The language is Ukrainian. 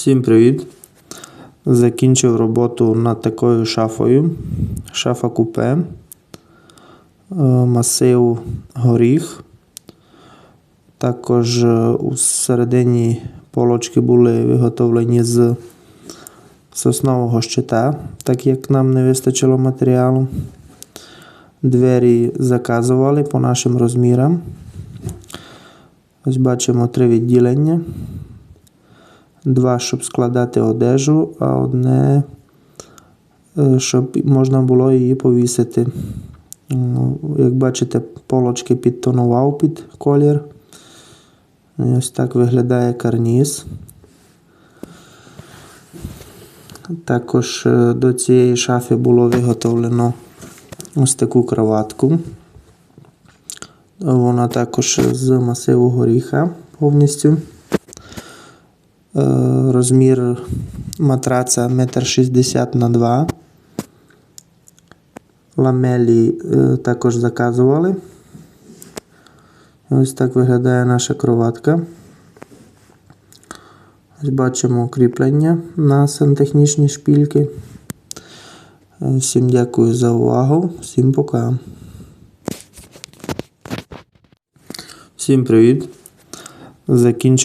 Всім привіт! Закінчив роботу над такою шафою. Шафа купе, е, масив горіх. Також е, у середині полочки були виготовлені з соснового щита, так як нам не вистачило матеріалу. Двері заказували по нашим розмірам. Ось бачимо три відділення. Два, щоб складати одежу, а одне, е, щоб можна було її повісити. Ну, Як бачите, полочки підтонував під колір. І Ось так виглядає карніз. Також е, до цієї шафи було виготовлено ось таку кроватку. Вона також з масиву горіха повністю. Е, Розмір матраца 1,60 на 2 Ламелі е, також заказували. Ось так виглядає наша кроватка. Ось бачимо кріплення на сантехнічні шпільки. Е, Всім дякую за увагу. Всім пока. Всім привіт! Закінчив